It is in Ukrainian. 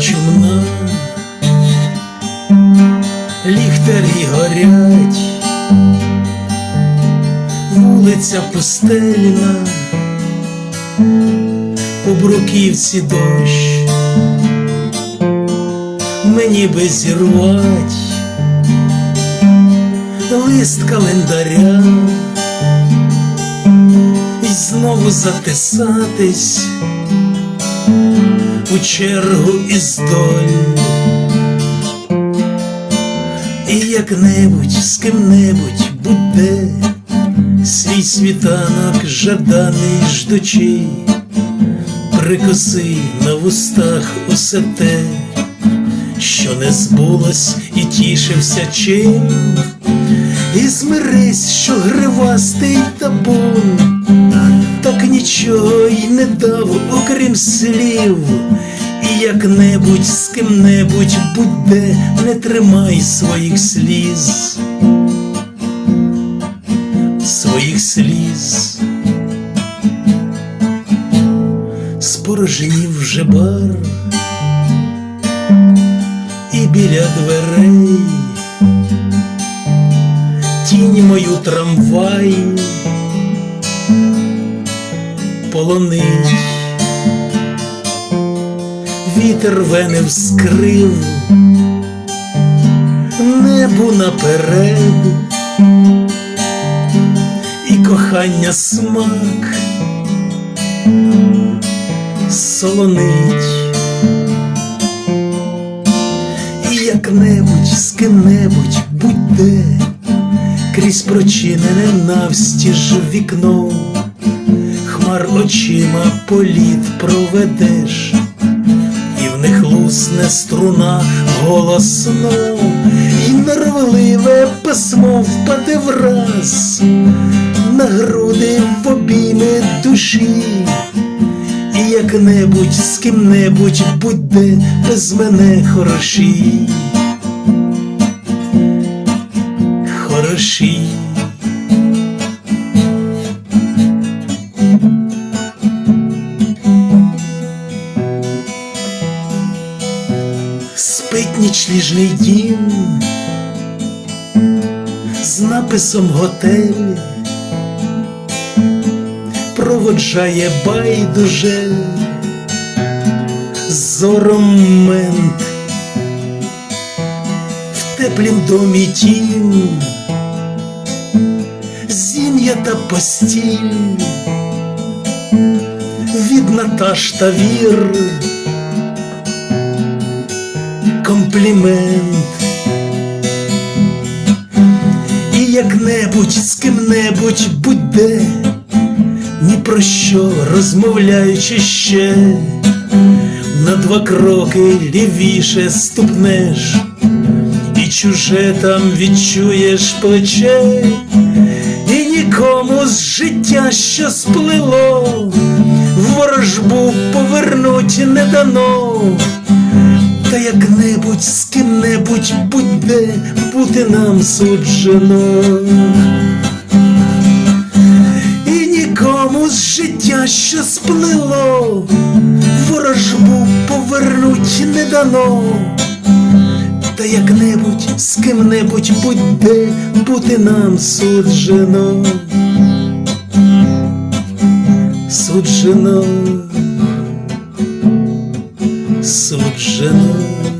чумна, ліхтарі горять, вулиця пустельна, у бруківці дощ, мені би зірвать. Лист календаря. І знову затисатись у чергу із доль. І як-небудь з ким-небудь буде свій світанок жаданий ждучи, прикоси на вустах усе те, що не збулось і тішився чим, і змирись, що гривастий табун, слів. І як-небудь з ким-небудь будь-де не тримай своїх сліз, своїх сліз, спорожнів вже бар і біля дверей тінь мою трамвай полонить. Вітер вени вскрив, небу наперед, і кохання смак солонить, і як-небудь з ким-небудь будь-де крізь прочинене навстіж вікно, хмар очима політ проведеш і хлусне струна голосно, і нервливе письмо впаде враз на груди в обійми душі, і як-небудь з ким-небудь будь-де без мене. Хороші. Нічліжний дім з написом готель, проводжає байдуже зором мент в теплім домі тім, зім'я та постіль від Наташ та вір комплімент. І як-небудь з ким-небудь будь-де, ні про що розмовляючи ще, на два кроки лівіше ступнеш, і чуже там відчуєш плече, і нікому з життя, що сплило, ворожбу повернуть не дано. Та як-небудь з ким-небудь будь-де бути нам суджено. І нікому з життя, що сплило, ворожбу повернуть не дано. Та як-небудь з ким-небудь будь-де бути нам суджено. Суджено суджено.